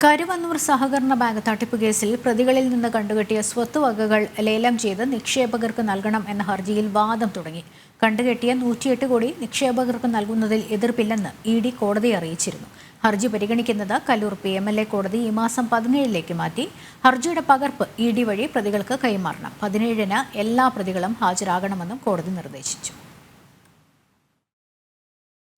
കരുവന്നൂർ സഹകരണ ബാങ്ക് തട്ടിപ്പ് കേസിൽ പ്രതികളിൽ നിന്ന് കണ്ടുകെട്ടിയ സ്വത്തുവകകൾ ലേലം ചെയ്ത് നിക്ഷേപകർക്ക് നൽകണം എന്ന ഹർജിയിൽ വാദം തുടങ്ങി. കണ്ടുകെട്ടിയ നൂറ്റിയെട്ട് കോടി നിക്ഷേപകർക്ക് നൽകുന്നതിൽ എതിർപ്പില്ലെന്ന് ഇ ഡി കോടതിയെ അറിയിച്ചിരുന്നു. ഹർജി പരിഗണിക്കുന്നത് Kaloor P M L A കോടതി ഈ മാസം പതിനേഴിലേക്ക് മാറ്റി. ഹർജിയുടെ പകർപ്പ് ഇ ഡി വഴി പ്രതികൾക്ക് കൈമാറണം. പതിനേഴിന് എല്ലാ പ്രതികളും ഹാജരാകണമെന്നും കോടതി നിർദ്ദേശിച്ചു.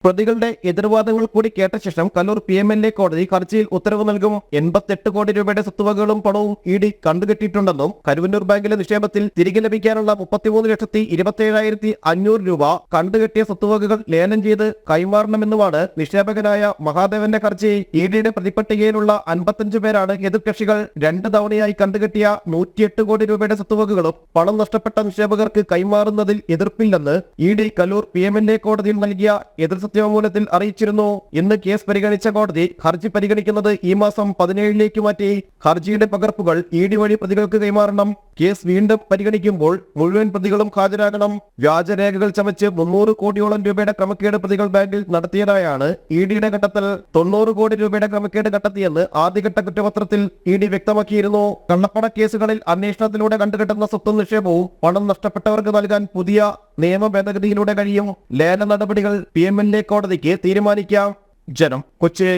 പ്രതികളുടെ എതിർവാദങ്ങൾ കൂടി കേട്ട ശേഷം Kaloor P M L A കോടതി ഹർജിയിൽ ഉത്തരവ് നൽകും. എൺപത്തെട്ട് കോടി രൂപയുടെ സ്വത്തുവകകളും പണവും ഇ ഡി കണ്ടുകെട്ടിയിട്ടുണ്ടെന്നും കരുവന്നൂർ ബാങ്കിലെ നിക്ഷേപത്തിൽ തിരികെ ലഭിക്കാനുള്ള മുപ്പത്തിമൂന്ന് ലക്ഷത്തി ഇരുപത്തിയേഴായിരത്തി അഞ്ഞൂറ് രൂപ കണ്ടുകെട്ടിയ സ്വത്തുവകകൾ ലേലം ചെയ്ത് കൈമാറണമെന്നുമാണ് നിക്ഷേപകനായ മഹാദേവന്റെ ഹർജി. ഇ ഡിയുടെ പ്രതിപട്ടികയിലുള്ള അൻപത്തഞ്ച് പേരാണ് എതിർകക്ഷികൾ. രണ്ട് തവണയായി കണ്ടുകെട്ടിയ നൂറ്റിയെട്ട് കോടി രൂപയുടെ സ്വത്തുവകകളും പണം നഷ്ടപ്പെട്ട നിക്ഷേപകർക്ക് കൈമാറുന്നതിൽ എതിർപ്പില്ലെന്ന് E D Kaloor P M L A കോടതിയിൽ നൽകിയ എതിർ സത്യവാങ്മൂലത്തിൽ അറിയിച്ചിരുന്നു. ഇന്ന് കേസ് പരിഗണിച്ച കോടതി ഹർജി പരിഗണിക്കുന്നത് ഈ മാസം പതിനേഴിലേക്ക് മാറ്റി. ഹർജിയുടെ പകർപ്പുകൾ ഇ ഡി വഴി പ്രതികൾക്ക് കൈമാറണം. കേസ് വീണ്ടും പരിഗണിക്കുമ്പോൾ മുഴുവൻ പ്രതികളും ഹാജരാകണം. വ്യാജരേഖകൾ ചമച്ച് മുന്നൂറ് കോടിയോളം രൂപയുടെ ക്രമക്കേട് പ്രതികൾ ബാങ്കിൽ നടത്തിയതായാണ് ഇ ഡിയുടെ ഘട്ടത്തിൽ തൊണ്ണൂറ് കോടി രൂപയുടെ ക്രമക്കേട് കണ്ടെത്തിയെന്ന് ആദ്യഘട്ട കുറ്റപത്രത്തിൽ ഇ ഡി വ്യക്തമാക്കിയിരുന്നു. കള്ളപ്പണ കേസുകളിൽ അന്വേഷണത്തിലൂടെ കണ്ടുകെട്ടുന്ന സ്വത്ത് നിക്ഷേപവും പണം നഷ്ടപ്പെട്ടവർക്ക് നൽകാൻ പുതിയ നിയമ ഭേദഗതിയിലൂടെ കഴിയും. ലേല നടപടികൾ പി എം എൽ എ കോടതിക്ക് തീരുമാനിക്കാം. ജനം കൊച്ചി.